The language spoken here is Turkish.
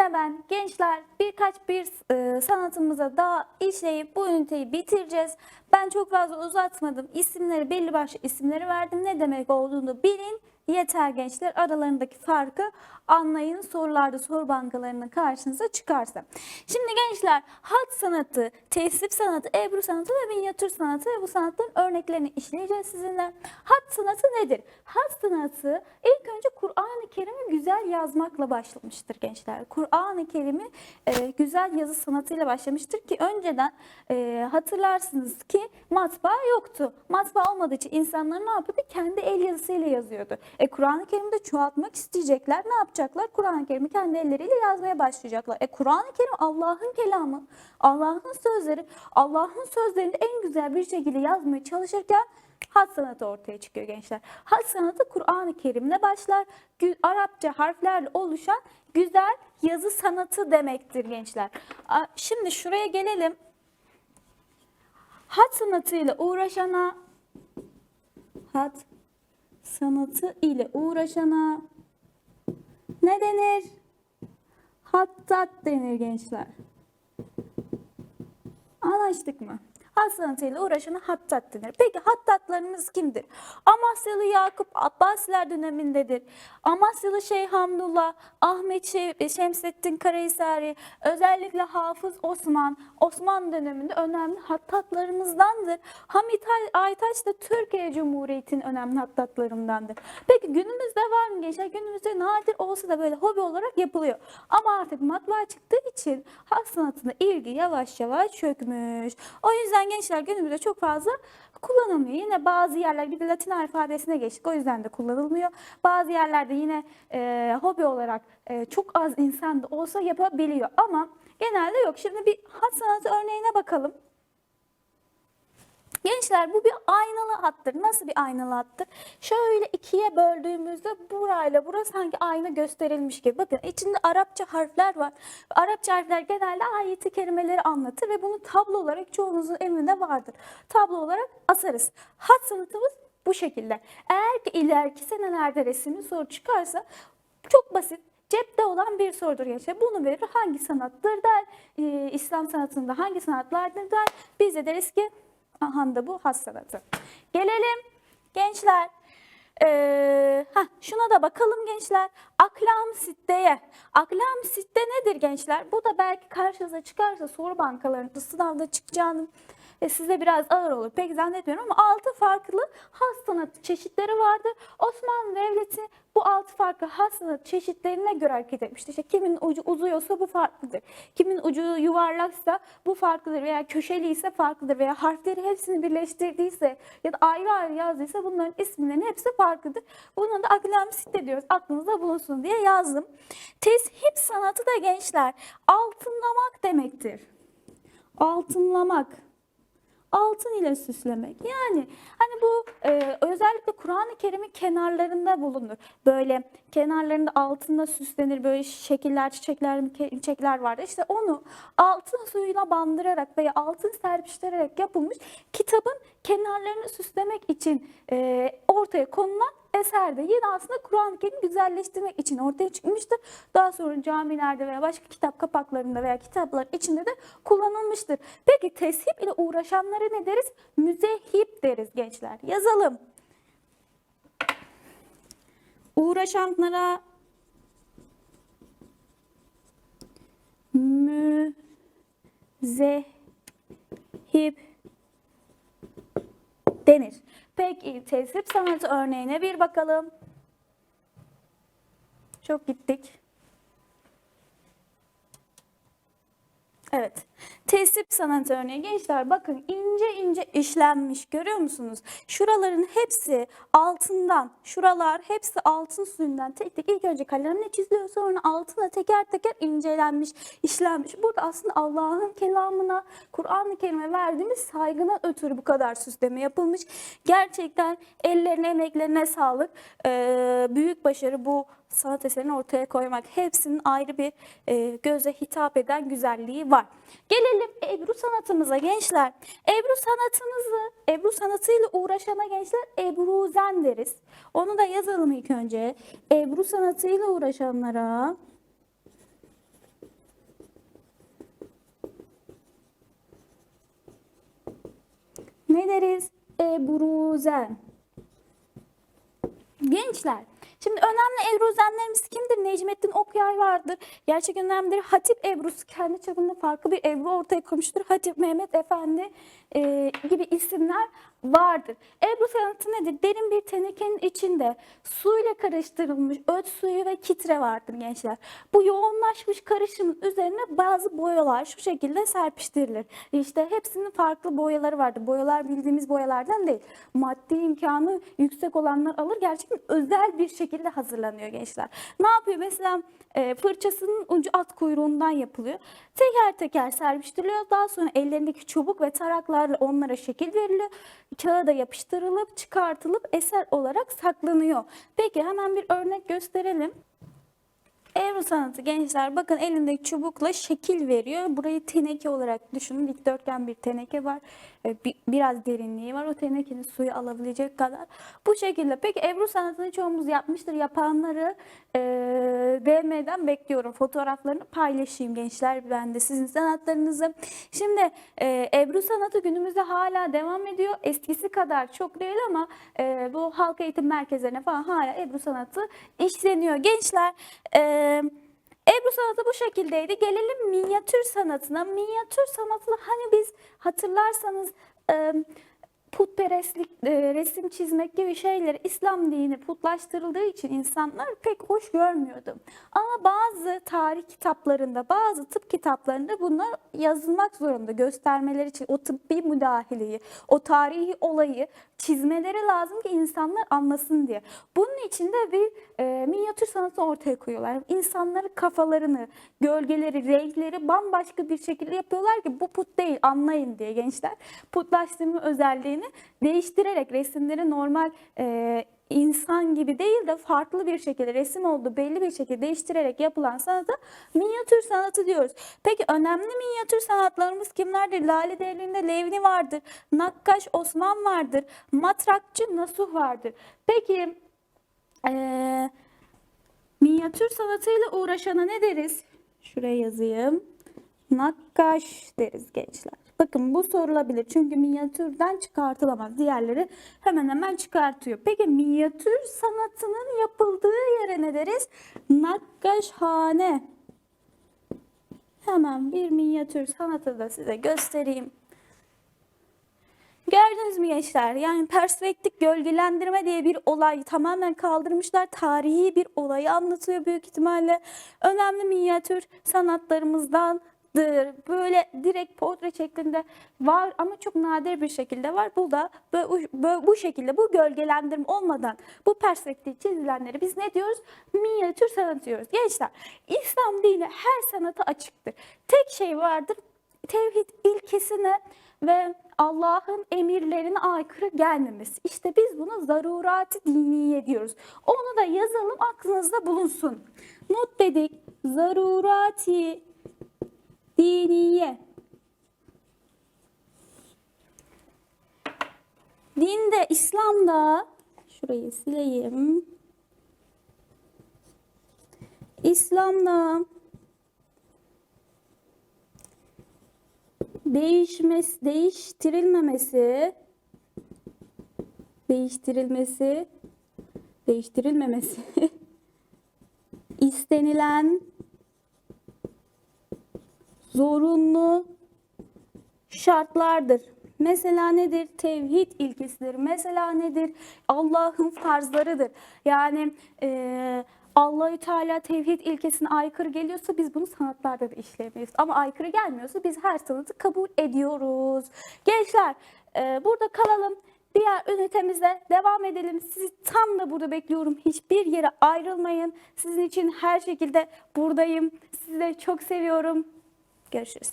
Yine ben gençler birkaç bir e, sanatımıza daha işleyip bu üniteyi bitireceğiz. Ben çok fazla uzatmadım. İsimleri belli başlı isimleri verdim. Ne demek olduğunu bilin. Yeter gençler aralarındaki farkı anlayın sorularda soru bankalarının karşınıza çıkarsa. Şimdi gençler hat sanatı, tesip sanatı, ebru sanatı ve minyatür sanatı ve bu sanatların örneklerini işleyeceğiz sizinle. Hat sanatı nedir? Hat sanatı ilk önce Kur'an-ı Kerim'i güzel yazmakla başlamıştır gençler. Kur'an-ı Kerim'i e, güzel yazı sanatıyla başlamıştır ki önceden e, hatırlarsınız ki matbaa yoktu. Matbaa olmadığı için insanlar ne yapıyordu? Kendi el yazısıyla yazıyordu. E Kur'an-ı Kerim'i de çoğaltmak isteyecekler. Ne yapacaklar? Kur'an-ı Kerim'i kendi elleriyle yazmaya başlayacaklar. E Kur'an-ı Kerim Allah'ın kelamı, Allah'ın sözleri. Allah'ın sözlerini en güzel bir şekilde yazmaya çalışırken Hat sanatı ortaya çıkıyor gençler. Hat sanatı Kur'an-ı Kerim'le başlar. Arapça harflerle oluşan güzel yazı sanatı demektir gençler. Şimdi şuraya gelelim. Hat sanatıyla uğraşana hat sanatı ile uğraşana ne denir? Hattat denir gençler. Anlaştık mı? Hat sanatıyla uğraşana hattat denir. Peki hattatlarımız kimdir? Amasyalı Yakup Abbasiler dönemindedir. Amasyalı Şeyh Hamdullah, Ahmet Şev- Şemsettin Karahisari, özellikle Hafız Osman, Osmanlı döneminde önemli hattatlarımızdandır. Hamit Ay- Aytaç da Türkiye Cumhuriyeti'nin önemli hattatlarındandır. Peki günümüzde var mı gençler? Günümüzde nadir olsa da böyle hobi olarak yapılıyor. Ama artık matbaa çıktığı için hat sanatına ilgi yavaş yavaş çökmüş. O yüzden gençler günümüzde çok fazla kullanılmıyor. Yine bazı yerler bir de Latin alfabesine geçtik. O yüzden de kullanılmıyor. Bazı yerlerde yine e, hobi olarak e, çok az insan da olsa yapabiliyor. Ama genelde yok. Şimdi bir hat sanatı örneğine bakalım. Gençler bu bir aynalı hattır. Nasıl bir aynalı hattır? Şöyle ikiye böldüğümüzde burayla burası sanki ayna gösterilmiş gibi. Bakın içinde Arapça harfler var. Arapça harfler genelde ayeti kelimeleri anlatır ve bunu tablo olarak çoğunuzun evinde vardır. Tablo olarak asarız. Hat sanatımız bu şekilde. Eğer ki ileriki senelerde resimli soru çıkarsa çok basit cepte olan bir sorudur gençler. Bunu verir hangi sanattır der, Ee, İslam sanatında hangi sanatlardır der. Biz de deriz ki aha da bu has sanatı. Gelelim gençler. Ee, heh, şuna da bakalım gençler. Aklam sitteye. Aklam sitte nedir gençler? Bu da belki karşınıza çıkarsa soru bankalarında sınavda çıkacağını e, size biraz ağır olur. Pek zannetmiyorum ama altı farklı has çeşitleri vardır. Osmanlı Devleti bu altı farklı has çeşitlerine göre hareket etmiştir. İşte kimin ucu uzuyorsa bu farklıdır. Kimin ucu yuvarlaksa bu farklıdır veya köşeli ise farklıdır veya harfleri hepsini birleştirdiyse ya da ayrı ayrı yazdıysa bunların isimlerinin hepsi farklıdır. Buna da aklam sitte diyoruz. Aklınızda bulunsun diye yazdım. Teship sanatı da gençler altınlamak demektir. Altınlamak altın ile süslemek. Yani hani bu e, özellikle Kur'an-ı Kerim'in kenarlarında bulunur. Böyle kenarlarında altınla süslenir böyle şekiller, çiçekler, çiçekler vardır. İşte onu altın suyuna bandırarak veya altın serpiştirerek yapılmış kitabın kenarlarını süslemek için e, ortaya konulan eserde yine aslında Kur'an-ı Kerim'i güzelleştirmek için ortaya çıkmıştır. Daha sonra camilerde veya başka kitap kapaklarında veya kitaplar içinde de kullanılmıştır. Peki teship ile uğraşanlara ne deriz? Müzehip deriz gençler. Yazalım. Uğraşanlara müzehip denir. Peki tesip sanatı örneğine bir bakalım. Çok gittik. Evet. Tesip sanatı örneği gençler bakın ince ince işlenmiş görüyor musunuz? Şuraların hepsi altından, şuralar hepsi altın suyundan tek tek ilk önce kalemle çiziliyor sonra altına teker teker incelenmiş, işlenmiş. Burada aslında Allah'ın kelamına, Kur'an-ı Kerim'e verdiğimiz saygına ötürü bu kadar süsleme yapılmış. Gerçekten ellerine, emeklerine sağlık. Ee, büyük başarı bu sanat eserini ortaya koymak. Hepsinin ayrı bir e, göze hitap eden güzelliği var. Gelelim gelelim Ebru sanatımıza gençler. Ebru sanatınızı, Ebru sanatıyla uğraşana gençler Ebruzen deriz. Onu da yazalım ilk önce. Ebru sanatıyla uğraşanlara ne deriz? Ebruzen. Gençler şimdi önemli Ebruzenlerimiz kimdir? Necmettin Okyay vardır. Gerçek önemlidir. Hatip Ebru'su kendi çapında farklı bir Ebru ortaya koymuştur. Hatip Mehmet Efendi e, gibi isimler vardır. Ebru sanatı nedir? Derin bir tenekenin içinde suyla karıştırılmış öt suyu ve kitre vardır gençler. Bu yoğunlaşmış karışımın üzerine bazı boyalar şu şekilde serpiştirilir. İşte hepsinin farklı boyaları vardır. Boyalar bildiğimiz boyalardan değil. Maddi imkanı yüksek olanlar alır. Gerçekten özel bir şekilde hazırlanıyor gençler. Ne yapıyor? Mesela e, fırçasının ucu at kuyruğundan yapılıyor. Teker teker serpiştiriliyor. Daha sonra ellerindeki çubuk ve taraklarla onlara şekil veriliyor. Kağıda yapıştırılıp çıkartılıp eser olarak saklanıyor. Peki hemen bir örnek gösterelim. Ebru sanatı gençler bakın elindeki çubukla şekil veriyor. Burayı teneke olarak düşünün. Dikdörtgen bir teneke var. Ee, bi- Biraz derinliği var. O tenekenin suyu alabilecek kadar. Bu şekilde. Peki Ebru sanatını çoğumuz yapmıştır. Yapanları e, DM'den bekliyorum. Fotoğraflarını paylaşayım gençler. Ben de sizin sanatlarınızı. Şimdi e, Ebru sanatı günümüzde hala devam ediyor. Eskisi kadar çok değil ama e, bu halk eğitim merkezlerine falan hala Ebru sanatı işleniyor. Gençler e, Ebru sanatı bu şekildeydi. Gelelim minyatür sanatına. Minyatür sanatı hani biz hatırlarsanız putperestlik, e, resim çizmek gibi şeyleri İslam dini putlaştırıldığı için insanlar pek hoş görmüyordu. Ama bazı tarih kitaplarında, bazı tıp kitaplarında bunlar yazılmak zorunda göstermeleri için o tıbbi müdahaleyi, o tarihi olayı çizmeleri lazım ki insanlar anlasın diye. Bunun için de bir e, minyatür sanatı ortaya koyuyorlar. İnsanların kafalarını, gölgeleri, renkleri bambaşka bir şekilde yapıyorlar ki bu put değil anlayın diye gençler. Putlaştırma özelliğini değiştirerek resimleri normal e, insan gibi değil de farklı bir şekilde resim olduğu belli bir şekilde değiştirerek yapılan sanata minyatür sanatı diyoruz. Peki önemli minyatür sanatlarımız kimlerdir? Lale Devri'nde Levni vardır. Nakkaş Osman vardır. Matrakçı Nasuh vardır. Peki eee minyatür sanatıyla uğraşana ne deriz? Şuraya yazayım. Nakkaş deriz gençler. Bakın bu sorulabilir çünkü minyatürden çıkartılamaz. Diğerleri hemen hemen çıkartıyor. Peki minyatür sanatının yapıldığı yere ne deriz? Nakkaşhane. Hemen bir minyatür sanatı da size göstereyim. Gördünüz mü gençler? Yani perspektif gölgelendirme diye bir olay tamamen kaldırmışlar. Tarihi bir olayı anlatıyor büyük ihtimalle. Önemli minyatür sanatlarımızdandır. Böyle direkt portre şeklinde var ama çok nadir bir şekilde var. Bu da bu, bu, şekilde bu gölgelendirme olmadan bu perspektif çizilenleri biz ne diyoruz? Minyatür sanat diyoruz. Gençler İslam dini her sanata açıktır. Tek şey vardır tevhid ilkesine ve Allah'ın emirlerine aykırı gelmemesi. İşte biz buna zarurati diniye diyoruz. Onu da yazalım aklınızda bulunsun. Not dedik zarurati diniye. Dinde, İslam'da şurayı sileyim. İslam'da değişmesi, değiştirilmemesi, değiştirilmesi, değiştirilmemesi, istenilen zorunlu şartlardır. Mesela nedir? Tevhid ilkesidir. Mesela nedir? Allah'ın farzlarıdır. Yani eee Allahü Teala tevhid ilkesine aykırı geliyorsa biz bunu sanatlarda da işleyemeyiz. Ama aykırı gelmiyorsa biz her sanatı kabul ediyoruz. Gençler e, burada kalalım. Diğer ünitemize devam edelim. Sizi tam da burada bekliyorum. Hiçbir yere ayrılmayın. Sizin için her şekilde buradayım. Sizi de çok seviyorum. Görüşürüz.